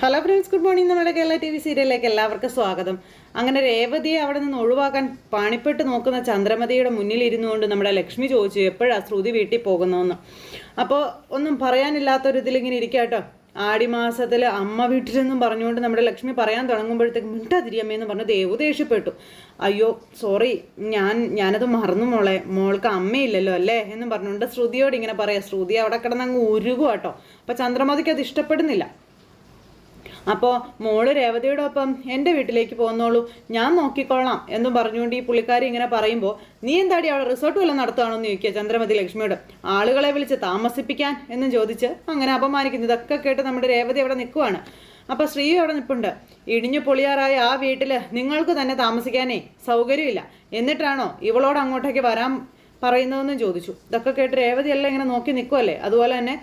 Hello friends good morning നമ്മുടെ Kerala T V സീരിയലിലേക്ക് എല്ലാവർക്കും സ്വാഗതം. അങ്ങനെ രേവതിയെ അവിടെ നിന്ന് ഒഴിവാക്കാൻ പണിപ്പെട്ട് നോക്കുന്ന ചന്ദ്രമതിയുടെ മുന്നിൽ ഇരുന്നുകൊണ്ട് നമ്മുടെ ലക്ഷ്മി ചോദിച്ചു എപ്പോഴാണ് ശ്രുതി വീട്ടിൽ പോകുന്നതെന്ന്? അപ്പോൾ ഒന്നും പറയാനില്ലാത്തൊരു ഇതിലിങ്ങനെ ഇരിക്കാട്ടോ ആടിമാസത്തിൽ അമ്മ വീട്ടിൽ വീട്ടിലെന്നും പറഞ്ഞുകൊണ്ട് നമ്മുടെ ലക്ഷ്മി പറയാൻ തുടങ്ങുമ്പോഴത്തേക്ക് മിണ്ടാതിരിയമ്മയെന്ന് പറഞ്ഞു ദേവു ദേഷ്യപ്പെട്ടു. അയ്യോ സോറി ഞാൻ ഞാനത് മറന്നു മോളെ. മോൾക്ക് അമ്മയില്ലല്ലോ അല്ലേ? എന്ന് പറഞ്ഞുകൊണ്ട് ശ്രുതിയോട് ഇങ്ങനെ പറയാം ശ്രുതി അവിടെ കിടന്ന് അങ്ങ് ഉരുകുവാട്ടോ അപ്പോൾ ചന്ദ്രമതിക്ക് അത് ഇഷ്ടപ്പെടുന്നില്ല. അപ്പോൾ മോൾ രേവതിയോടൊപ്പം എന്റെ വീട്ടിലേക്ക് പോകുന്നോളൂ. ഞാൻ നോക്കിക്കോളാം എന്നും പറഞ്ഞുകൊണ്ട് ഈ പുള്ളിക്കാരി ഇങ്ങനെ പറയുമ്പോൾ നീ എന്താടി അവിടെ റിസോർട്ട് വല്ലതും നടത്തുകയാണോ എന്ന് ചോദിക്കുക ചന്ദ്രമതി ലക്ഷ്മിയോട്. ആളുകളെ വിളിച്ച് താമസിപ്പിക്കാൻ? എന്നും ചോദിച്ച് അങ്ങനെ അപമാനിക്കുന്നു. ഇതൊക്കെ കേട്ട് നമ്മുടെ രേവതി അവിടെ നിൽക്കുവാണ്. അപ്പോൾ ശ്രീ അവിടെ നിൽപ്പുണ്ട്. ഇടിഞ്ഞു പൊളിയാറായ ആ വീട്ടിൽ നിങ്ങൾക്ക് തന്നെ താമസിക്കാനേ സൗകര്യമില്ല. എന്നിട്ടാണോ ഇവളോട് അങ്ങോട്ടേക്ക് വരാൻ പറയുന്നതെന്ന് ചോദിച്ചു. ഇതൊക്കെ കേട്ട് രേവതി എല്ലാം ഇങ്ങനെ നോക്കി നിൽക്കുമല്ലേ അതുപോലെ തന്നെ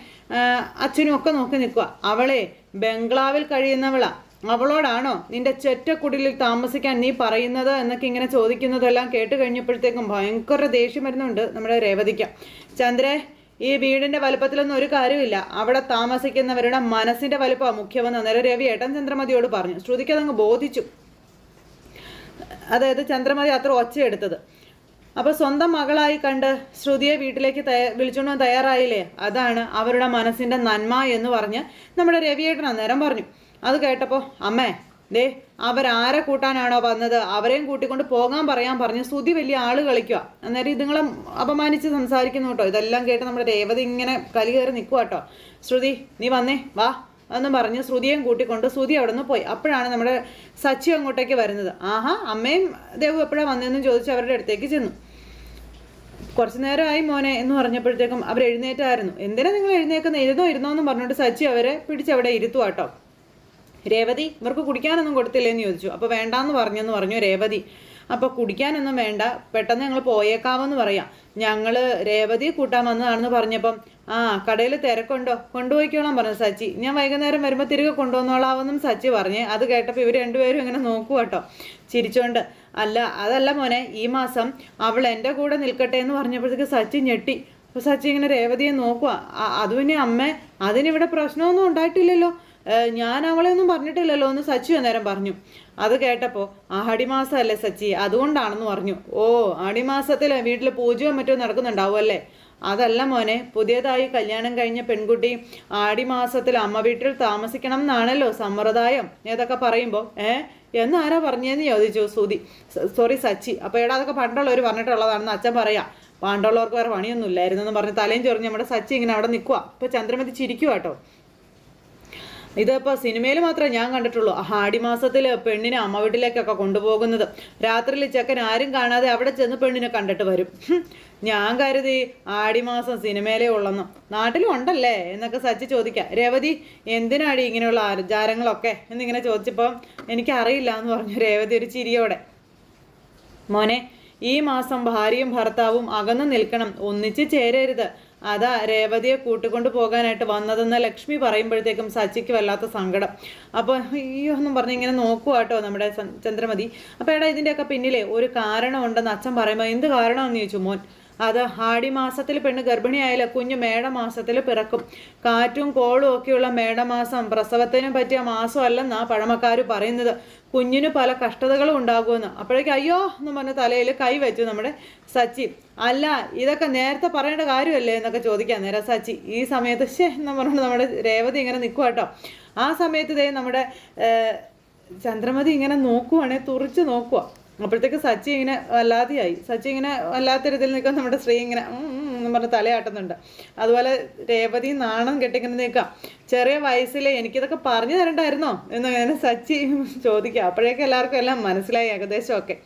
അച്ഛനും ഒക്കെ നോക്കി നിൽക്കുക അവളെ ബംഗ്ലാവിൽ കഴിയുന്നവള. അവളോടാണോ നിന്റെ ചെറ്റക്കുടിലിൽ താമസിക്കാൻ നീ പറയുന്നത് എന്നൊക്കെ ഇങ്ങനെ ചോദിക്കുന്നതെല്ലാം കേട്ട് കഴിഞ്ഞപ്പോഴത്തേക്കും ഭയങ്കര ദേഷ്യം വരുന്നുണ്ട് നമ്മുടെ രേവതിക്ക്. ചന്ദ്രേ ഈ വീടിന്റെ വലുപ്പത്തിലൊന്നും ഒരു കാര്യമില്ല അവിടെ താമസിക്കുന്നവരുടെ മനസ്സിന്റെ വലുപ്പമാണ് മുഖ്യമെന്ന് അന്നേരം രവി ഏട്ടൻ ചന്ദ്രമതിയോട് പറഞ്ഞു. ശ്രുതിക്ക് അതങ്ങ് ബോധിച്ചു. അതായത് ചന്ദ്രമതി അത്ര ഒച്ചയെടുത്തത്. അപ്പോൾ സ്വന്തം മകളായി കണ്ട് ശ്രുതിയെ വീട്ടിലേക്ക് വിളിച്ചുകൊണ്ട് തയ്യാറായില്ലേ? അതാണ് അവരുടെ മനസ്സിന്റെ നന്മ എന്ന് പറഞ്ഞ് നമ്മുടെ രവിയേട്ടൻ അന്നേരം പറഞ്ഞു. അത് കേട്ടപ്പോൾ അമ്മേ ദേ അവരാരെ കൂട്ടാനാണോ വന്നത്? അവരെയും കൂട്ടിക്കൊണ്ട് പോകാൻ പറയാൻ പറഞ്ഞു ശ്രുതി വലിയ ആൾ കളിക്കുക അന്നേരം ഇതുങ്ങളെ അപമാനിച്ച് സംസാരിക്കുന്നു കേട്ടോ. ഇതെല്ലാം കേട്ട് നമ്മുടെ രേവതി ഇങ്ങനെ കലി കയറി നിൽക്കുക കേട്ടോ. ശ്രുതി നീ വന്നേ വാ. എന്ന് പറഞ്ഞ് ശ്രുതിയും കൂട്ടിക്കൊണ്ട് ശ്രുതി അവിടെ നിന്ന് പോയി. അപ്പോഴാണ് നമ്മുടെ സച്ചി അങ്ങോട്ടേക്ക് വരുന്നത്. ആഹാ അമ്മയും ദേവു എപ്പോഴാണ് വന്നതെന്ന് ചോദിച്ച് അവരുടെ അടുത്തേക്ക് ചെന്നു. കുറച്ചു നേരമായി മോനെ എന്ന് പറഞ്ഞപ്പോഴത്തേക്കും അവർ എഴുന്നേറ്റായിരുന്നു. എന്തിനാ നിങ്ങൾ എഴുന്നേക്കുന്ന ഇരുന്നോ ഇരുന്നോ എന്ന് പറഞ്ഞിട്ട് സച്ചി അവരെ പിടിച്ചവിടെ ഇരുത്തു കേട്ടോ രേവതി ഇവർക്ക് കുടിക്കാനൊന്നും കൊടുത്തില്ലേന്ന് ചോദിച്ചു. അപ്പോൾ വേണ്ടാന്ന് പറഞ്ഞെന്ന് പറഞ്ഞു രേവതി. അപ്പോൾ കുടിക്കാനൊന്നും വേണ്ട പെട്ടെന്ന് ഞങ്ങൾ പോയേക്കാമെന്ന് പറയാം. ഞങ്ങൾ രേവതി കൂട്ടാൻ വന്നതാണെന്ന് പറഞ്ഞപ്പം ആ കടയിൽ തിരക്കുണ്ടോ? കൊണ്ടുപോയിക്കോളാം പറഞ്ഞു സച്ചി. ഞാൻ വൈകുന്നേരം വരുമ്പോൾ തിരികെ കൊണ്ടുവന്നോളാമെന്നും സച്ചി പറഞ്ഞ് അത് കേട്ടപ്പോൾ ഇവർ രണ്ടുപേരും ഇങ്ങനെ നോക്കുക കേട്ടോ ചിരിച്ചോണ്ട് അല്ല അതല്ല മോനെ ഈ മാസം അവൾ എന്റെ കൂടെ നിൽക്കട്ടെ എന്ന് പറഞ്ഞപ്പോഴത്തേക്ക് സച്ചി ഞെട്ടി. അപ്പോൾ സച്ചി ഇങ്ങനെ രേവതിയെ നോക്കുക അതുപിന്നെ അമ്മ അതിനിവിടെ പ്രശ്നമൊന്നും ഉണ്ടായിട്ടില്ലല്ലോ. ഞാൻ അവളെ ഒന്നും പറഞ്ഞിട്ടില്ലല്ലോ എന്ന് സച്ചി അന്നേരം പറഞ്ഞു. അത് കേട്ടപ്പോൾ ആടിമാസമല്ലേ സച്ചി? അതുകൊണ്ടാണെന്ന് പറഞ്ഞു. ഓ ആടിമാസത്തിൽ വീട്ടിൽ പൂജയോ മറ്റോ നടക്കുന്നുണ്ടാവും അല്ലേ? അതല്ല മോനെ പുതിയതായി കല്യാണം കഴിഞ്ഞ പെൺകുട്ടി ആടിമാസത്തിൽ അമ്മ വീട്ടിൽ താമസിക്കണം എന്നാണല്ലോ സമ്പ്രദായം. ഏതൊക്കെ പറയുമ്പോൾ ഏ എന്നാരാ പറഞ്ഞതെന്ന് ചോദിച്ചു സൂതി സോറി സച്ചി. അപ്പോൾ എടാ അതൊക്കെ പണ്ടുള്ളവർ പറഞ്ഞിട്ടുള്ളതാണെന്ന് അച്ഛൻ പറയാം. പണ്ടുള്ളവർക്ക് വേറെ പണിയൊന്നും ഇല്ലായിരുന്നു എന്ന് പറഞ്ഞ് തലയും ചൊറിഞ്ഞ് നമ്മുടെ സച്ചി ഇങ്ങനെ അവിടെ നിൽക്കുക ഇപ്പോൾ ചന്ദ്രമതി ചിരിക്കുക കേട്ടോ ഇതിപ്പോൾ സിനിമയിൽ മാത്രമേ ഞാൻ കണ്ടിട്ടുള്ളൂ. ആടിമാസത്തിൽ പെണ്ണിനെ അമ്മ വീട്ടിലേക്കൊക്കെ കൊണ്ടുപോകുന്നത്. രാത്രിയിൽ ചെക്കൻ ആരും കാണാതെ അവിടെ ചെന്ന് പെണ്ണിനെ കണ്ടിട്ട് വരും. ഞാൻ കരുതി ആടി മാസം സിനിമയിലേ ഉള്ളെന്ന്. നാട്ടിലും ഉണ്ടല്ലേ? എന്നൊക്കെ സച്ചി ചോദിക്കാം. രേവതി എന്തിനാടി ഇങ്ങനെയുള്ള ആചാരങ്ങളൊക്കെ? എന്നിങ്ങനെ ചോദിച്ചപ്പോൾ എനിക്കറിയില്ല എന്ന് പറഞ്ഞു രേവതി ഒരു ചിരിയോടെ. മോനെ ഈ മാസം ഭാര്യയും ഭർത്താവും അകന്നു നിൽക്കണം. ഒന്നിച്ച് ചേരരുത്. അതാ രേവതിയെ കൂട്ടിക്കൊണ്ട് പോകാനായിട്ട് വന്നതെന്ന് ലക്ഷ്മി പറയുമ്പോഴത്തേക്കും സച്ചിക്ക് വല്ലാത്ത സങ്കടം. അപ്പോൾ അയ്യോ എന്നും പറഞ്ഞ് ഇങ്ങനെ നോക്കുക കേട്ടോ നമ്മുടെ ചന്ദ്രമതി. അപ്പോൾ എടാ ഇതിന്റെയൊക്കെ പിന്നിലെ ഒരു കാരണമുണ്ടെന്ന് അച്ഛൻ പറയുമ്പോൾ എന്ത് കാരണമെന്ന് ചോദിച്ചു മോൻ? അത് ആടി മാസത്തിൽ പെണ്ണ് ഗർഭിണിയായാലും കുഞ്ഞ് മേടമാസത്തിൽ പിറക്കും. കാറ്റും കോളും ഒക്കെയുള്ള മേടമാസം പ്രസവത്തിനും പറ്റിയ മാസം അല്ലെന്നാ പഴമക്കാർ പറയുന്നത്. കുഞ്ഞിന് പല കഷ്ടതകളും ഉണ്ടാകുമെന്ന്. അപ്പോഴേക്കും അയ്യോ എന്ന് പറഞ്ഞ തലയിൽ കൈ വെച്ചു നമ്മുടെ സച്ചി. അല്ല ഇതൊക്കെ നേരത്തെ പറയേണ്ട കാര്യമല്ലേ എന്നൊക്കെ ചോദിക്കാം നേരെ സച്ചി. ഈ സമയത്ത് ശേ എന്ന് പറഞ്ഞു നമ്മുടെ രേവതി ഇങ്ങനെ നിൽക്കുക കേട്ടോ ആ സമയത്ത് ഇതേ നമ്മുടെ ചന്ദ്രമതി ഇങ്ങനെ നോക്കുവാണെ തുറച്ച് നോക്കുക അപ്പോഴത്തേക്ക് സച്ചി ഇങ്ങനെ വല്ലാതെയായി സച്ചി ഇങ്ങനെ വല്ലാത്ത രീതിയിൽ നിൽക്കാൻ നമ്മുടെ സ്ത്രീ ഇങ്ങനെ എന്ന് പറഞ്ഞ് തലയാട്ടുന്നുണ്ട്. അതുപോലെ രേവതി നാണം കെട്ടിങ്ങനെ നിൽക്കാം. ചെറിയ വയസ്സിൽ എനിക്കിതൊക്കെ പറഞ്ഞു തരണ്ടായിരുന്നോ? എന്ന് ഇങ്ങനെ സച്ചി ചോദിക്കുക. അപ്പോഴേക്കും എല്ലാവർക്കും എല്ലാം മനസ്സിലായി ഏകദേശമൊക്കെ.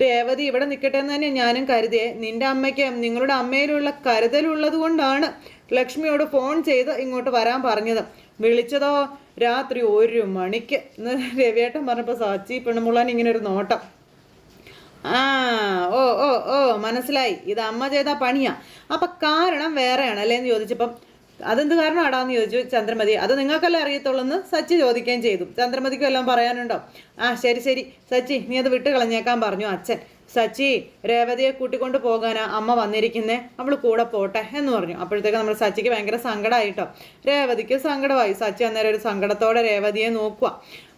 രേവതി ഇവിടെ നിൽക്കട്ടെ എന്ന് തന്നെ ഞാനും കരുതിയേ. നിന്റെ അമ്മയ്ക്ക് നിങ്ങളുടെ അമ്മയിലുള്ള കരുതലുള്ളത് കൊണ്ടാണ് ലക്ഷ്മിയോട് ഫോൺ ചെയ്ത് ഇങ്ങോട്ട് വരാൻ പറഞ്ഞത്. വിളിച്ചതോ? രാത്രി ഒരു മണിക്ക്. എന്ന് രവിയേട്ടൻ പറഞ്ഞപ്പോൾ സച്ചി പെണ്ണുമുള്ളാൻ ഇങ്ങനെ ഒരു നോട്ടം. ആ ഓ ഓ ഓ മനസ്സിലായി. ഇത് അമ്മ ചെയ്ത പണിയാ. അപ്പൊ കാരണം വേറെയാണ് അല്ലേ എന്ന് ചോദിച്ചപ്പം അതെന്ത് കാരണമാടാന്ന് ചോദിച്ചു ചന്ദ്രമതി. അത് നിങ്ങൾക്കല്ലേ അറിയത്തുള്ളൂ എന്ന് സച്ചി ചോദിക്കുകയും ചെയ്തു. ചന്ദ്രമതിക്കും എല്ലാം പറയാനുണ്ടോ? ആ ശരി ശരി. സച്ചി നീ അത് വിട്ട് കളഞ്ഞേക്കാൻ പറഞ്ഞു അച്ഛൻ. സച്ചി രേവതിയെ കൂട്ടിക്കൊണ്ട് പോകാനാ അമ്മ വന്നിരിക്കുന്നേ. അവൾ കൂടെ പോട്ടെ എന്ന് പറഞ്ഞു. അപ്പോഴത്തേക്ക് നമ്മൾ സച്ചിക്ക് ഭയങ്കര സങ്കടമായിട്ടോ രേവതിക്ക് സങ്കടമായി. സച്ചി അന്നേരം ഒരു സങ്കടത്തോടെ രേവതിയെ നോക്കുക.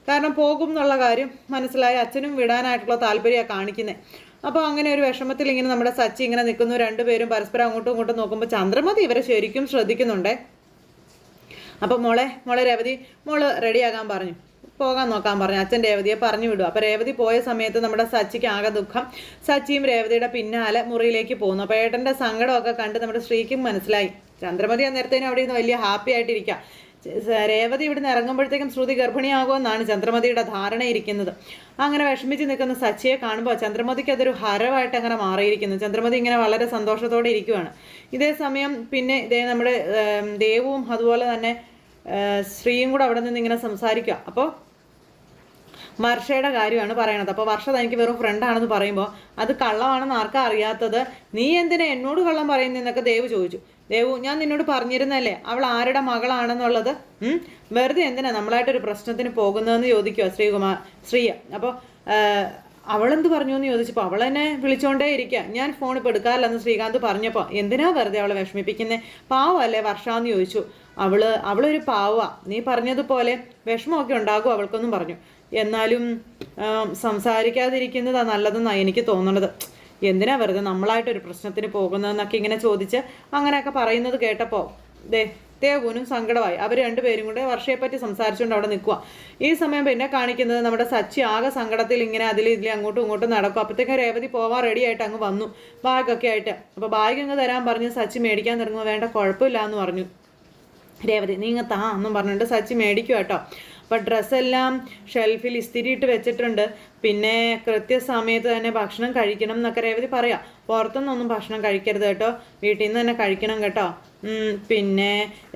കാരണം പോകും എന്നുള്ള കാര്യം മനസ്സിലായി. അച്ഛനും വിടാനായിട്ടുള്ള താല്പര്യമാണ് കാണിക്കുന്നത് അപ്പോൾ അങ്ങനെ ഒരു വിഷമത്തിൽ ഇങ്ങനെ നമ്മുടെ സച്ചി ഇങ്ങനെ നിൽക്കുന്നു. രണ്ടുപേരും പരസ്പരം അങ്ങോട്ടും ഇങ്ങോട്ടും നോക്കുമ്പോൾ ചന്ദ്രമതി ഇവരെ ശരിക്കും ശ്രദ്ധിക്കുന്നുണ്ട്? അപ്പോൾ മോളെ മോളെ രേവതി മോൾ റെഡിയാകാൻ പറഞ്ഞു. പോകാൻ നോക്കാൻ പറഞ്ഞു. അച്ഛൻ രേവതിയെ പറഞ്ഞു വിടും. അപ്പോൾ രേവതി പോയ സമയത്ത് നമ്മുടെ സച്ചിക്ക് ആകെ ദുഃഖം. സച്ചിയും രേവതിയുടെ പിന്നാലെ മുറിയിലേക്ക് പോകുന്നു. അപ്പോൾ ഏട്ടന്റെ സങ്കടമൊക്കെ കണ്ട് നമ്മുടെ ശ്രീക്കും മനസ്സിലായി. ചന്ദ്രമതി അന്നേരത്തേനും അവിടെ നിന്ന് വലിയ ഹാപ്പി ആയിട്ടിരിക്കുക രേവതി ഇവിടുന്ന് ഇറങ്ങുമ്പോഴത്തേക്കും ശ്രുതി ഗർഭിണിയാകുമെന്നാണ് ചന്ദ്രമതിയുടെ ധാരണയിരിക്കുന്നത് അങ്ങനെ വിഷമിച്ച് നിൽക്കുന്ന സച്ചിയെ കാണുമ്പോൾ ചന്ദ്രമതിക്ക് അതൊരു ഹരമായിട്ട് അങ്ങനെ മാറിയിരിക്കുന്നു. ചന്ദ്രമതി ഇങ്ങനെ വളരെ സന്തോഷത്തോടെ ഇരിക്കുവാണ്. ഇതേ സമയം പിന്നെ ഇതേ നമ്മുടെ ദേവവും അതുപോലെ തന്നെ സ്ത്രീയും കൂടെ അവിടെ നിന്ന് ഇങ്ങനെ സംസാരിക്കുക. അപ്പോൾ വർഷയുടെ കാര്യമാണ് പറയണത്. അപ്പോൾ വർഷ തനിക്ക് വെറും ഫ്രണ്ടാണെന്ന് പറയുമ്പോൾ അത് കള്ളമാണെന്ന് ആർക്കാ അറിയാത്തത്? നീ എന്തിനാ എന്നോട് കള്ളം പറയുന്നതെന്നൊക്കെ ദേവ് ചോദിച്ചു. ദേവു ഞാൻ നിന്നോട് പറഞ്ഞിരുന്നല്ലേ അവൾ ആരുടെ മകളാണെന്നുള്ളത്? വെറുതെ എന്തിനാ നമ്മളായിട്ടൊരു പ്രശ്നത്തിന് പോകുന്നതെന്ന് ചോദിക്കുക ശ്രീകുമാർ ശ്രീയ അപ്പോൾ അവളെന്ത് പറഞ്ഞു എന്ന് ചോദിച്ചപ്പോൾ അവൾ എന്നെ വിളിച്ചോണ്ടേ ഇരിക്കുക ഞാൻ ഫോൺ ഇപ്പോൾ എടുക്കാറില്ലെന്ന് ശ്രീകാന്ത് പറഞ്ഞപ്പോൾ എന്തിനാ വെറുതെ അവളെ വിഷമിപ്പിക്കുന്നത് പാവമല്ലേ വർഷാന്ന് ചോദിച്ചു. അവൾ അവളൊരു പാവ. നീ പറഞ്ഞതുപോലെ വിഷമമൊക്കെ ഉണ്ടാകും അവൾക്കൊന്നും പറഞ്ഞു. എന്നാലും സംസാരിക്കാതിരിക്കുന്നതാ നല്ലതെന്നാണ് എനിക്ക് തോന്നണത്. എന്തിനാ വെറുതെ നമ്മളായിട്ടൊരു പ്രശ്നത്തിന് പോകുന്നതെന്നൊക്കെ ഇങ്ങനെ ചോദിച്ച് അങ്ങനെയൊക്കെ പറയുന്നത് കേട്ടപ്പോൾ ദേ ദേവൂനും സങ്കടമായി. അവർ രണ്ടുപേരും കൂടെ വർഷയെപ്പറ്റി സംസാരിച്ചുകൊണ്ട് അവിടെ നിൽക്കുക ഈ സമയം പിന്നെ കാണിക്കുന്നത് നമ്മുടെ സച്ചി ആകെ സങ്കടത്തിൽ ഇങ്ങനെ അതിൽ ഇതിൽ അങ്ങോട്ടും ഇങ്ങോട്ടും നടക്കും. അപ്പോഴത്തേക്കും രേവതി പോവാൻ റെഡി ആയിട്ട് അങ്ങ് വന്നു. ബാഗൊക്കെ ആയിട്ട്. അപ്പോൾ ബാഗ് അങ്ങ് തരാൻ പറഞ്ഞ് സച്ചി മേടിക്കാൻ തുടങ്ങുമ്പോൾ വേണ്ട കുഴപ്പമില്ല എന്ന് പറഞ്ഞു. രേവതി നീങ്ങ താ എന്നും പറഞ്ഞിട്ട് സച്ചി മേടിക്കും കേട്ടോ അപ്പം ഡ്രസ്സെല്ലാം ഷെൽഫിൽ ഇസ്തിരിയിട്ട് വെച്ചിട്ടുണ്ട്. പിന്നെ കൃത്യസമയത്ത് തന്നെ ഭക്ഷണം കഴിക്കണം എന്നൊക്കെ രേവതി പറയാം. പുറത്തുനിന്നൊന്നും ഭക്ഷണം കഴിക്കരുത് കേട്ടോ. വീട്ടിൽ നിന്ന് തന്നെ കഴിക്കണം കേട്ടോ. പിന്നെ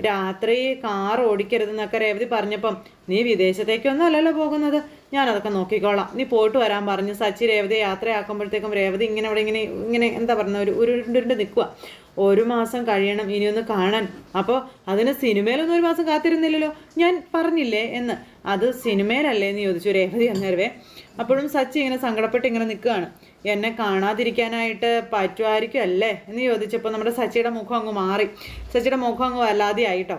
രാത്രി കാർ ഓടിക്കരുത് എന്നൊക്കെ രേവതി പറഞ്ഞപ്പം നീ വിദേശത്തേക്കൊന്നും അല്ലല്ലോ പോകുന്നത്. ഞാനതൊക്കെ നോക്കിക്കോളാം. നീ പോയിട്ട് വരാൻ പറഞ്ഞു. സച്ചി രേവതി യാത്രയാക്കുമ്പോഴത്തേക്കും രേവതി ഇങ്ങനെ അവിടെ ഇങ്ങനെ ഇങ്ങനെ എന്താ പറയുന്നത് ഒരു ഉരുണ്ടുരുണ്ട് നിൽക്കുക ഒരു മാസം കഴിയണം ഇനിയൊന്ന് കാണാൻ. അപ്പോൾ അതിന് സിനിമയിലൊന്നും ഒരു മാസം കാത്തിരുന്നില്ലല്ലോ. ഞാൻ പറഞ്ഞില്ലേ എന്ന്. അത് സിനിമയിലല്ലേ എന്ന് ചോദിച്ചു രേവതി അന്നേരവേ. അപ്പോഴും സച്ചി ഇങ്ങനെ സങ്കടപ്പെട്ട് ഇങ്ങനെ നിൽക്കുകയാണ്. എന്നെ കാണാതിരിക്കാനായിട്ട് പറ്റുമായിരിക്കും അല്ലേ എന്ന് ചോദിച്ചപ്പോൾ നമ്മുടെ സച്ചിയുടെ മുഖം അങ്ങ് മാറി. സച്ചിയുടെ മുഖം അങ്ങ് വല്ലാതെ ആയിട്ടോ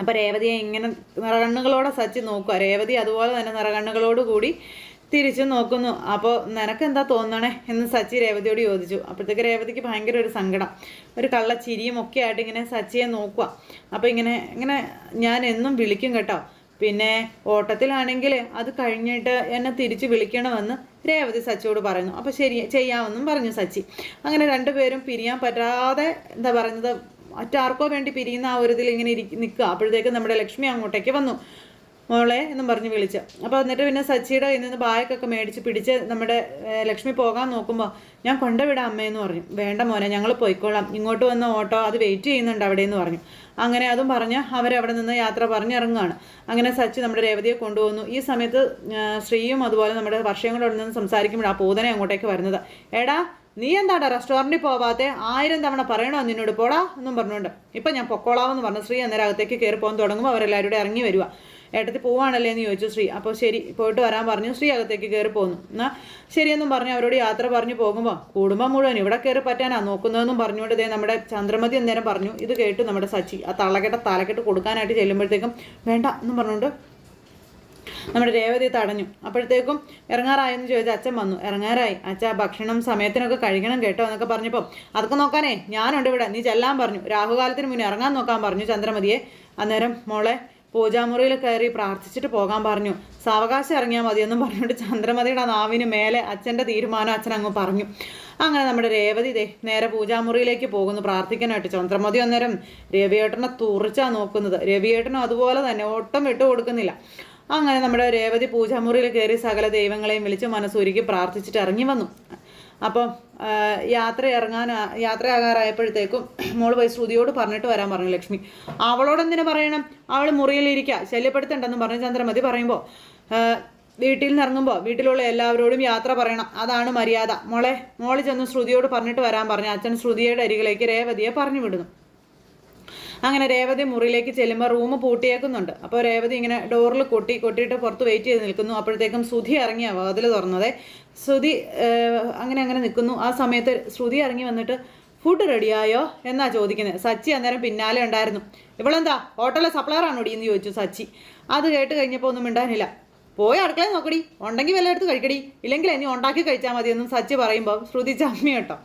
അപ്പോൾ രേവതിയെ ഇങ്ങനെ നിറകണ്ണുകളോടെ സച്ചി നോക്കുക. രേവതി അതുപോലെ തന്നെ നിറകണ്ണുകളോട് കൂടി തിരിച്ചു നോക്കുന്നു. അപ്പോൾ നിനക്കെന്താ തോന്നണേ? എന്ന് സച്ചി രേവതിയോട് ചോദിച്ചു. അപ്പോഴത്തേക്ക് രേവതിക്ക് ഭയങ്കര ഒരു സങ്കടം. ഒരു കള്ള ചിരിയും ഒക്കെ ആയിട്ട് ഇങ്ങനെ സച്ചിയെ നോക്കുക അപ്പോൾ ഇങ്ങനെ ഇങ്ങനെ ഞാൻ എന്നും വിളിക്കും കേട്ടോ. പിന്നെ ഓട്ടത്തിലാണെങ്കിൽ അത് കഴിഞ്ഞിട്ട് എന്നെ തിരിച്ച് വിളിക്കണമെന്ന് രേവതി സച്ചിയോട് പറയുന്നു. അപ്പോൾ ശരി ചെയ്യാമെന്നും പറഞ്ഞു സച്ചി. അങ്ങനെ രണ്ടുപേരും പിരിയാൻ പറ്റാതെ എന്താ പറയുന്നത് മറ്റാർക്കോ വേണ്ടി പിരിയുന്ന ആ ഒരു ഇതിൽ ഇങ്ങനെ ഇരി നിൽക്കുക. അപ്പോഴത്തേക്ക് നമ്മുടെ ലക്ഷ്മി അങ്ങോട്ടേക്ക് വന്നു. മോളെ എന്നും പറഞ്ഞ് വിളിച്ച്. അപ്പോൾ എന്നിട്ട് പിന്നെ സച്ചിയുടെ കയ്യിൽ നിന്ന് ബാഗൊക്കെ മേടിച്ച് പിടിച്ച് നമ്മുടെ ലക്ഷ്മി പോകാൻ നോക്കുമ്പോൾ ഞാൻ കൊണ്ടുവിടാം അമ്മയെന്ന് പറഞ്ഞു. വേണ്ട മോനെ ഞങ്ങൾ പോയിക്കോളാം. ഇങ്ങോട്ട് വന്ന ഓട്ടോ അത് വെയിറ്റ് ചെയ്യുന്നുണ്ട് അവിടെ എന്ന് പറഞ്ഞു. അങ്ങനെ അതും പറഞ്ഞ് അവരവിടെ നിന്ന് യാത്ര പറഞ്ഞിറങ്ങുകയാണ് അങ്ങനെ സച്ചി നമ്മുടെ രേവതിയെ കൊണ്ടുപോകുന്നു. ഈ സമയത്ത് ശ്രീയും അതുപോലെ നമ്മുടെ വർഷങ്ങളോട് നിന്ന് സംസാരിക്കുമ്പോൾ ആ പൂതനെ അങ്ങോട്ടേക്ക് വരുന്നത്. എടാ നീ എന്താടാ റെസ്റ്റോറന്റിൽ പോവാത്തെ? ആയിരം തവണ പറയണോ നിന്നോട്? പോടാ എന്നും പറഞ്ഞുകൊണ്ട്. ഇപ്പം ഞാൻ പൊക്കോളാവെന്ന് പറഞ്ഞ. ശ്രീ അന്നേരം അകത്തേക്ക് കയറി പോകാൻ തുടങ്ങുമ്പോൾ അവരെല്ലാവരും ഇറങ്ങി വരിക ഏട്ടത്തി പോവാണല്ലേ എന്ന് ചോദിച്ചു ശ്രീ. അപ്പോൾ ശരി പോയിട്ട് വരാൻ പറഞ്ഞു. ശ്രീ അകത്തേക്ക് കയറി പോന്നു. എന്നാൽ ശരിയെന്നും പറഞ്ഞു. അവരോട് യാത്ര പറഞ്ഞു പോകുമ്പോൾ കുടുംബം മുഴുവൻ ഇവിടെ കയറി പറ്റാനാ നോക്കുന്നതെന്നും പറഞ്ഞുകൊണ്ട് ഇതേ നമ്മുടെ ചന്ദ്രമതി അന്നേരം പറഞ്ഞു. ഇത് കേട്ട് നമ്മുടെ സച്ചി ആ തള്ളക്കെട്ട തലക്കെട്ട് കൊടുക്കാനായിട്ട് ചെല്ലുമ്പോഴത്തേക്കും വേണ്ട എന്നും പറഞ്ഞുകൊണ്ട് നമ്മുടെ രേവതി തടഞ്ഞു. അപ്പോഴത്തേക്കും ഇറങ്ങാറായെന്ന് ചോദിച്ചാൽ അച്ഛൻ വന്നു. ഇറങ്ങാറായി. അച്ഛ ഭക്ഷണം സമയത്തിനൊക്കെ കഴിക്കണം കേട്ടോ എന്നൊക്കെ പറഞ്ഞപ്പോൾ അതൊക്കെ നോക്കാനേ ഞാനുണ്ട് ഇവിടെ. നീ ചെല്ലാൻ പറഞ്ഞു. രാഹുകാലത്തിന് മുന്നേ ഇറങ്ങാൻ നോക്കാൻ പറഞ്ഞു ചന്ദ്രമതിയെ. അന്നേരം മോളെ പൂജാമുറിയിൽ കയറി പ്രാർത്ഥിച്ചിട്ട് പോകാൻ പറഞ്ഞു. സാവകാശം ഇറങ്ങിയാൽ മതിയെന്നും പറഞ്ഞുകൊണ്ട് ചന്ദ്രമതിയുടെ നാവിന് മേലെ അച്ഛന്റെ തീരുമാനം അച്ഛൻ അങ്ങ് പറഞ്ഞു. അങ്ങനെ നമ്മുടെ രേവതി ദേ നേരെ പൂജാമുറിയിലേക്ക് പോകുന്നു പ്രാർത്ഥിക്കാനായിട്ട്. ചന്ദ്രമതി അന്നേരം രവിയേട്ടനെ തുറിച്ചാ നോക്കുന്നത്. രവിയേട്ടനും അതുപോലെ തന്നെ ഒട്ടും വിട്ടു കൊടുക്കുന്നില്ല. അങ്ങനെ നമ്മുടെ രേവതി പൂജാമുറിയിൽ കയറി സകല ദൈവങ്ങളെയും വിളിച്ച് മനസ്സൊരുക്കി പ്രാർത്ഥിച്ചിട്ട് ഇറങ്ങി വന്നു. അപ്പം യാത്ര ഇറങ്ങാൻ യാത്രയാകാറായപ്പോഴത്തേക്കും മോൾ പോയി ശ്രുതിയോട് പറഞ്ഞിട്ട് വരാൻ പറഞ്ഞു ലക്ഷ്മി. അവളോട് എന്തിനു പറയണം? അവൾ മുറിയിലിരിക്കുക ശല്യപ്പെടുത്തണ്ടെന്ന് പറഞ്ഞ് ചന്ദ്രമതി പറയുമ്പോൾ വീട്ടിൽ നിന്ന് ഇറങ്ങുമ്പോൾ വീട്ടിലുള്ള എല്ലാവരോടും യാത്ര പറയണം. അതാണ് മര്യാദ. മോളെ മോൾ ചെന്ന് ശ്രുതിയോട് പറഞ്ഞിട്ട് വരാൻ പറഞ്ഞു അച്ഛൻ ശ്രുതിയുടെ അരികിലേക്ക് രേവതിയെ പറഞ്ഞു വിടുന്നു. അങ്ങനെ രേവതി മുറിയിലേക്ക് ചെല്ലുമ്പോൾ റൂം പൂട്ടിയേക്കുന്നുണ്ട്. അപ്പോൾ രേവതി ഇങ്ങനെ ഡോറിൽ കൊട്ടി കൊട്ടിയിട്ട് പുറത്ത് വെയിറ്റ് ചെയ്ത് നിൽക്കുന്നു. അപ്പോഴത്തേക്കും ശ്രുതി ഇറങ്ങിയ വാതിൽ തുറന്നത്. ശ്രുതി അങ്ങനെ അങ്ങനെ നിൽക്കുന്നു. ആ സമയത്ത് ശ്രുതി ഇറങ്ങി വന്നിട്ട് ഫുഡ് റെഡിയായോ എന്നാ ചോദിക്കുന്നത്. സച്ചി അന്നേരം പിന്നാലെ ഉണ്ടായിരുന്നു. ഇവളെന്താ? ഹോട്ടലിലെ സപ്ലയറാണോ ഇടി എന്ന് ചോദിച്ചു സച്ചി. അത് കേട്ട് കഴിഞ്ഞപ്പോൾ ഒന്നും മിണ്ടാനില്ല. പോയി അടുക്കളയിൽ നോക്കടി. ഉണ്ടെങ്കിൽ വല്ല എടുത്ത് കഴിക്കടി. ഇല്ലെങ്കിൽ ഇനി ഉണ്ടാക്കി കഴിച്ചാൽ മതിയെന്നും സച്ചി പറയുമ്പോൾ ശ്രുതി ചമ്മി കേട്ടോ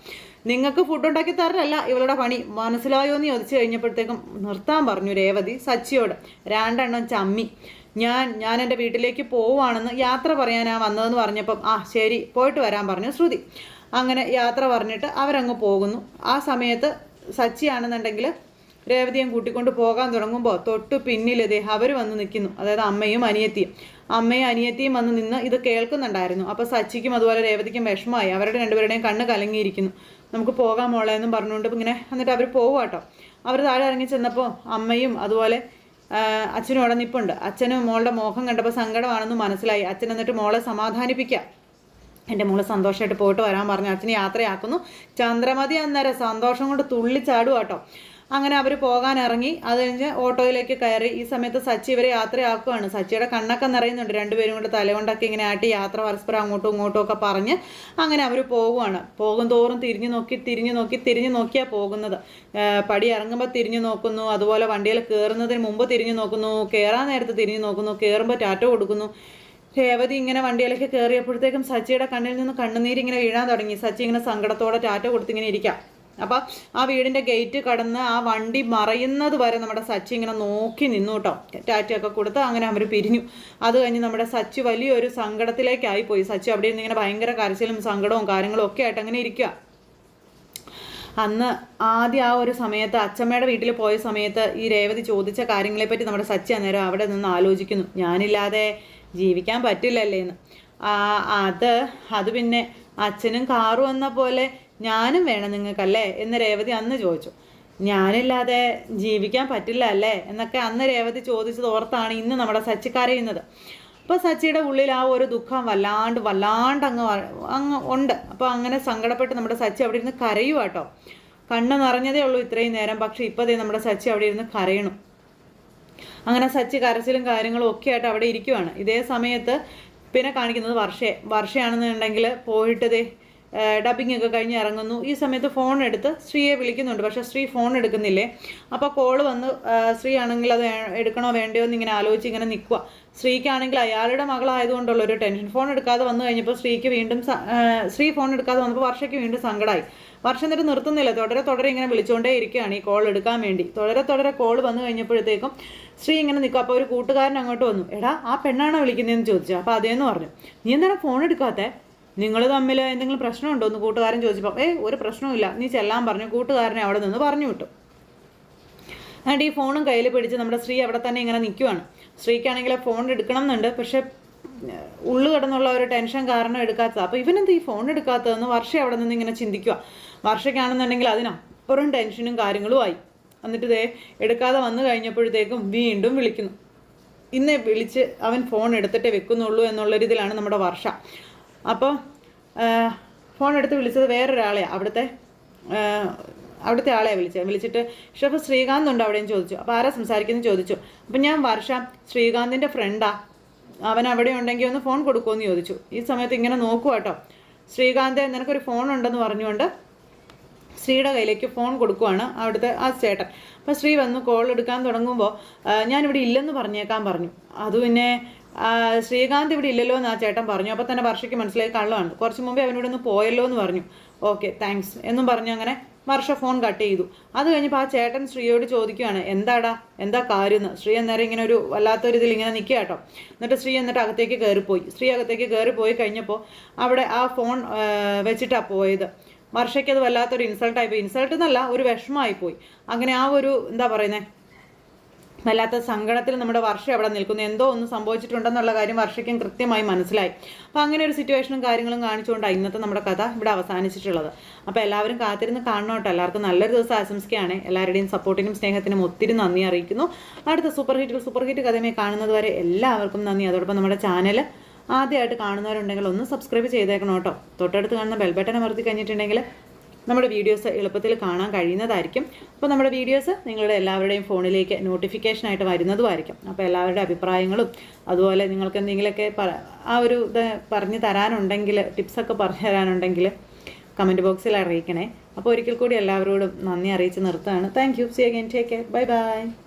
നിങ്ങൾക്ക് ഫുഡ് ഉണ്ടാക്കി തരലല്ല ഇവളുടെ പണി. മനസ്സിലായോ എന്ന് ചോദിച്ചു കഴിഞ്ഞപ്പോഴത്തേക്കും നിർത്താൻ പറഞ്ഞു രേവതി സച്ചിയോട്. രണ്ടെണ്ണം ചമ്മി. ഞാൻ ഞാൻ എന്റെ വീട്ടിലേക്ക് പോവുകയാണെന്ന് യാത്ര പറയാനാ വന്നതെന്ന് പറഞ്ഞപ്പം ആ ശരി പോയിട്ട് വരാൻ പറഞ്ഞു ശ്രുതി. അങ്ങനെ യാത്ര പറഞ്ഞിട്ട് അവരങ്ങ് പോകുന്നു. ആ സമയത്ത് സച്ചിയാണെന്നുണ്ടെങ്കിൽ രേവതിയും കൂട്ടിക്കൊണ്ട് പോകാൻ തുടങ്ങുമ്പോൾ തൊട്ട് പിന്നിലതേ അവർ വന്ന് നിൽക്കുന്നു. അതായത് അമ്മയും അനിയത്തിയും. അമ്മയും അനിയത്തിയും വന്ന് നിന്ന് ഇത് കേൾക്കുന്നുണ്ടായിരുന്നു. അപ്പോൾ സച്ചിക്കും അതുപോലെ രേവതിക്കും വിഷമമായി. അവരുടെ രണ്ടുപേരുടെയും കണ്ണ് കലങ്ങിയിരിക്കുന്നു. നമുക്ക് പോകാൻ മോളെ എന്നും പറഞ്ഞുകൊണ്ട് ഇങ്ങനെ എന്നിട്ട് അവർ പോകും കേട്ടോ അവർ താഴെ ഇറങ്ങി ചെന്നപ്പോൾ അമ്മയും അതുപോലെ അച്ഛനും അവിടെ നിൽപ്പുണ്ട് അച്ഛനും മോളുടെ മോഹം കണ്ടപ്പോൾ സങ്കടമാണെന്ന് മനസ്സിലായി. അച്ഛൻ എന്നിട്ട് മോളെ സമാധാനിപ്പിക്കാം. എന്റെ മോളെ സന്തോഷമായിട്ട് പോയിട്ട് വരാൻ പറഞ്ഞു. അച്ഛനെ യാത്രയാക്കുന്നു. ചന്ദ്രമതി അന്നേരം സന്തോഷം കൊണ്ട് തുള്ളിച്ചാടുക കേട്ടോ അങ്ങനെ അവർ പോകാൻ ഇറങ്ങി അത് കഴിഞ്ഞ് ഓട്ടോയിലേക്ക് കയറി. ഈ സമയത്ത് സച്ചി ഇവരെ യാത്രയാക്കുകയാണ്. സച്ചിയുടെ കണ്ണൊക്കെ നിറയുന്നുണ്ട്. രണ്ടുപേരും കൂടെ തലകൊണ്ടൊക്കെ ഇങ്ങനെ ആട്ടി യാത്ര പരസ്പരം അങ്ങോട്ടും ഇങ്ങോട്ടും ഒക്കെ പറഞ്ഞ് അങ്ങനെ അവർ പോവുകയാണ്. പോകും തോറും തിരിഞ്ഞു നോക്കി തിരിഞ്ഞു നോക്കി തിരിഞ്ഞു നോക്കിയാൽ പോകുന്നത്. പടി ഇറങ്ങുമ്പോൾ തിരിഞ്ഞു നോക്കുന്നു. അതുപോലെ വണ്ടിയിൽ കയറുന്നതിന് മുമ്പ് തിരിഞ്ഞു നോക്കുന്നു. കയറാൻ നേരത്ത് തിരിഞ്ഞു നോക്കുന്നു. കയറുമ്പോൾ ടാറ്റ കൊടുക്കുന്നു. രേവതി ഇങ്ങനെ വണ്ടിയിലേക്ക് കയറിയപ്പോഴത്തേക്കും സച്ചിയുടെ കണ്ണിൽ നിന്ന് കണ്ണുനീരിങ്ങനെ വീഴാൻ തുടങ്ങി. സച്ചി ഇങ്ങനെ സങ്കടത്തോടെ ടാറ്റ കൊടുത്തിങ്ങനെ ഇരിക്കാം. അപ്പം ആ വീടിന്റെ ഗേറ്റ് കടന്ന് ആ വണ്ടി മറയുന്നത് വരെ നമ്മുടെ സച്ചി ഇങ്ങനെ നോക്കി നിന്നു കേട്ടോ ടാറ്റയൊക്കെ കൊടുത്ത് അങ്ങനെ അവർ പിരിഞ്ഞു. അത് കഴിഞ്ഞ് നമ്മുടെ സച്ചി വലിയൊരു സങ്കടത്തിലേക്കായി പോയി. സച്ചി അവിടെ ഇരുന്ന് ഇങ്ങനെ ഭയങ്കര കരച്ചിലും സങ്കടവും കാര്യങ്ങളും ഒക്കെ ആയിട്ട് അങ്ങനെ ഇരിക്കുക അന്ന് ആദ്യം ആ ഒരു സമയത്ത് അച്ചമ്മയുടെ വീട്ടിൽ പോയ സമയത്ത് ഈ രേവതി ചോദിച്ച കാര്യങ്ങളെപ്പറ്റി നമ്മുടെ സച്ചി അന്നേരം അവിടെ നിന്ന് ആലോചിക്കുന്നു. ഞാനില്ലാതെ ജീവിക്കാൻ പറ്റില്ലല്ലേ എന്ന് അത് അത് പിന്നെ അച്ഛനും കാറും വന്ന പോലെ ഞാനും വേണം നിങ്ങൾക്കല്ലേ? എന്ന് രേവതി അന്ന് ചോദിച്ചു. ഞാനില്ലാതെ ജീവിക്കാൻ പറ്റില്ല അല്ലേ? എന്നൊക്കെ അന്ന് രേവതി ചോദിച്ചത് ഓർത്താണ് ഇന്ന് നമ്മുടെ സച്ചി കരയുന്നത്. അപ്പോൾ സച്ചിയുടെ ഉള്ളിൽ ആ ഒരു ദുഃഖം വല്ലാണ്ട് വല്ലാണ്ട് അങ്ങ് അങ്ങ് ഉണ്ട്. അപ്പോൾ അങ്ങനെ സങ്കടപ്പെട്ട് നമ്മുടെ സച്ചി അവിടെ ഇരുന്ന് കരയുക കേട്ടോ കണ്ണ് നിറഞ്ഞതേ ഉള്ളൂ ഇത്രയും നേരം. പക്ഷേ ഇപ്പോൾ ദേ നമ്മുടെ സച്ചി അവിടെ ഇരുന്ന് കരയണം. അങ്ങനെ സച്ചി കരച്ചിലും കാര്യങ്ങളും ഒക്കെ ആയിട്ട് അവിടെ ഇരിക്കുവാണ്. ഇതേ സമയത്ത് പിന്നെ കാണിക്കുന്നത് വർഷയെ. വർഷയാണെന്നുണ്ടെങ്കിൽ പോയിട്ട് ദേ ഡബിങ് ഒക്കെ കഴിഞ്ഞ് ഇറങ്ങുന്നു. ഈ സമയത്ത് ഫോൺ എടുത്ത് സ്ത്രീയെ വിളിക്കുന്നുണ്ട്. പക്ഷേ സ്ത്രീ ഫോൺ എടുക്കുന്നില്ലേ? അപ്പോൾ കോൾ വന്ന് സ്ത്രീ ആണെങ്കിൽ അത് എടുക്കണോ വേണ്ടയോ എന്ന് ഇങ്ങനെ ആലോചിച്ച് ഇങ്ങനെ നിൽക്കുക സ്ത്രീക്കാണെങ്കിൽ അയാളുടെ മകളായതുകൊണ്ടുള്ള ഒരു ടെൻഷൻ ഫോൺ എടുക്കാതെ വന്നു കഴിഞ്ഞപ്പോൾ സ്ത്രീക്ക് വീണ്ടും സ്ത്രീ ഫോൺ എടുക്കാതെ വന്നപ്പോൾ വർഷയ്ക്ക് വീണ്ടും സങ്കടമായി വർഷം എന്നിട്ട് നിർത്തുന്നില്ല. തുടരെ തുടരെ ഇങ്ങനെ വിളിച്ചുകൊണ്ടേ ഇരിക്കുകയാണ് ഈ കോൾ എടുക്കാൻ വേണ്ടി. തുടരെ തുടരെ കോൾ വന്നു കഴിഞ്ഞപ്പോഴത്തേക്കും സ്ത്രീ ഇങ്ങനെ നിൽക്കും അപ്പോൾ ഒരു കൂട്ടുകാരൻ അങ്ങോട്ട് വന്നു. എടാ ആ പെണ്ണാണോ വിളിക്കുന്നതെന്ന് ചോദിച്ചു. അപ്പോൾ അതേന്ന് പറഞ്ഞു. നീ എന്താണ് ഫോൺ എടുക്കാത്തേ? നിങ്ങൾ തമ്മിൽ എന്തെങ്കിലും പ്രശ്നമുണ്ടോ എന്ന് കൂട്ടുകാരൻ ചോദിച്ചപ്പോൾ ഏ ഒരു പ്രശ്നവുമില്ല. നീ ചെല്ലാൻ പറഞ്ഞു. കൂട്ടുകാരനെ അവിടെ നിന്ന് പറഞ്ഞു വിട്ടു. എന്നിട്ട് ഈ ഫോണും കയ്യിൽ പിടിച്ച് നമ്മുടെ സ്ത്രീ അവിടെ തന്നെ ഇങ്ങനെ നിൽക്കുവാണ് സ്ത്രീക്കാണെങ്കിൽ ഫോൺ എടുക്കണം എന്നുണ്ട് പക്ഷെ ഉള്ളു കിടന്നുള്ള ഒരു ടെൻഷൻ കാരണം എടുക്കാത്തത്. അപ്പോൾ ഇവനെന്ത് ഈ ഫോൺ എടുക്കാത്തതെന്ന് വർഷ അവിടെ നിന്ന് ഇങ്ങനെ ചിന്തിക്കുക വർഷയ്ക്കാണെന്നുണ്ടെങ്കിൽ അതിനപ്പുറം ടെൻഷനും കാര്യങ്ങളുമായി എന്നിട്ട് ഇതേ എടുക്കാതെ വന്നു കഴിഞ്ഞപ്പോഴത്തേക്കും വീണ്ടും വിളിക്കുന്നു. ഇന്നേ വിളിച്ച് അവൻ ഫോൺ എടുത്തിട്ടേ വെക്കുന്നുള്ളൂ എന്നുള്ളൊരിതിലാണ് നമ്മുടെ വർഷ. അപ്പോൾ ഫോൺ എടുത്ത് വിളിച്ചത് വേറൊരാളെയാണ് അവിടുത്തെ അവിടുത്തെ ആളെയാണ് വിളിച്ചത് വിളിച്ചിട്ട് ഷെഫ് ശ്രീകാന്ത് ഉണ്ട് അവിടെയും ചോദിച്ചു. അപ്പോൾ ആരാ സംസാരിക്കുന്നത് ചോദിച്ചു. അപ്പം ഞാൻ വർഷ ശ്രീകാന്തിന്റെ ഫ്രണ്ടാ. അവൻ അവിടെ ഉണ്ടെങ്കിൽ ഒന്ന് ഫോൺ കൊടുക്കുമെന്ന് ചോദിച്ചു. ഈ സമയത്ത് ഇങ്ങനെ നോക്കുക കേട്ടോ. ശ്രീകാന്ത് നിനക്കൊരു ഫോൺ ഉണ്ടെന്ന് പറഞ്ഞുകൊണ്ട് ശ്രീയുടെ കയ്യിലേക്ക് ഫോൺ കൊടുക്കുവാണ് അവിടുത്തെ ആ ചേട്ടൻ. അപ്പോൾ ശ്രീ വന്ന് കോൾ എടുക്കാൻ തുടങ്ങുമ്പോൾ ഞാനിവിടെ ഇല്ലെന്ന് പറഞ്ഞേക്കാൻ പറഞ്ഞു. അത് പിന്നെ ശ്രീകാന്ത് ഇവിടെ ഇല്ലല്ലോ എന്ന് ആ ചേട്ടൻ പറഞ്ഞു. അപ്പോൾ തന്നെ വർഷയ്ക്ക് മനസ്സിലായി കള്ളമാണ് കുറച്ച് മുമ്പേ അവനിവിടെ ഒന്ന് പോയല്ലോ എന്ന് പറഞ്ഞു. ഓക്കെ താങ്ക്സ് എന്നും പറഞ്ഞു അങ്ങനെ വർഷ ഫോൺ കട്ട് ചെയ്തു. അത് കഴിഞ്ഞപ്പോൾ ആ ചേട്ടൻ ശ്രീയോട് ചോദിക്കുകയാണ് എന്താടാ എന്താ കാര്യം എന്ന് ശ്രീ അന്നേരം ഇങ്ങനെ ഒരു വല്ലാത്തൊരു ഇതിൽ ഇങ്ങനെ നിൽക്കുക കേട്ടോ. എന്നിട്ട് ശ്രീ എന്നിട്ട് അകത്തേക്ക് കയറിപ്പോയി. ശ്രീ അകത്തേക്ക് കയറിപ്പോയി കഴിഞ്ഞപ്പോൾ അവിടെ ആ ഫോൺ വെച്ചിട്ടാണ് പോയത്. വർഷയ്ക്ക് അത് വല്ലാത്തൊരു ഇൻസൾട്ടായി പോയി. ഇൻസൾട്ട് എന്നല്ല ഒരു വിഷമമായി പോയി അങ്ങനെ ആ ഒരു എന്താ പറയുന്നത് വല്ലാത്ത സങ്കടത്തിൽ നമ്മുടെ വർഷം അവിടെ നിൽക്കുന്നു. എന്തോ ഒന്ന് സംഭവിച്ചിട്ടുണ്ടെന്നുള്ള കാര്യം വർഷയ്ക്കും കൃത്യമായി മനസ്സിലായി. അപ്പോൾ അങ്ങനെ ഒരു സിറ്റുവേഷനും കാര്യങ്ങളും കാണിച്ചുകൊണ്ടാണ് ഇന്നത്തെ നമ്മുടെ കഥ ഇവിടെ അവസാനിച്ചിട്ടുള്ളത്. അപ്പോൾ എല്ലാവരും കാത്തിരുന്ന് കാണണം എല്ലാവർക്കും നല്ലൊരു ദിവസം ആശംസിക്കുകയാണ്. എല്ലാവരുടെയും സപ്പോർട്ടിനും സ്നേഹത്തിനും ഒത്തിരി നന്ദി അറിയിക്കുന്നു. അടുത്ത സൂപ്പർ ഹിറ്റിൽ സൂപ്പർ ഹിറ്റ് കഥയുമായി കാണുന്നത് വരെ എല്ലാവർക്കും നന്ദി. അതോടൊപ്പം നമ്മുടെ ചാനൽ ആദ്യമായിട്ട് കാണുന്നവരുണ്ടെങ്കിൽ ഒന്ന് സബ്സ്ക്രൈബ് ചെയ്തേക്കണം കേട്ടോ. തൊട്ടടുത്ത് കാണുന്ന ബെൽബട്ടൺ അമർത്തി കഴിഞ്ഞിട്ടുണ്ടെങ്കിൽ നമ്മുടെ വീഡിയോസ് എളുപ്പത്തിൽ കാണാൻ കഴിയുന്നതായിരിക്കും. അപ്പോൾ നമ്മുടെ വീഡിയോസ് നിങ്ങളുടെ എല്ലാവരുടെയും ഫോണിലേക്ക് നോട്ടിഫിക്കേഷനായിട്ട് വരുന്നതുമായിരിക്കും. അപ്പോൾ എല്ലാവരുടെ അഭിപ്രായങ്ങളും അതുപോലെ നിങ്ങൾക്ക് എന്തെങ്കിലുമൊക്കെ ആ ഒരു ഇത് പറഞ്ഞു തരാനുണ്ടെങ്കിൽ ടിപ്സൊക്കെ പറഞ്ഞു തരാനുണ്ടെങ്കിൽ കമന്റ് ബോക്സിൽ അറിയിക്കണേ. അപ്പോൾ ഒരിക്കൽ കൂടി എല്ലാവരോടും നന്ദി അറിയിച്ച് നിർത്തുകയാണ്. Thank you see again take care bye bye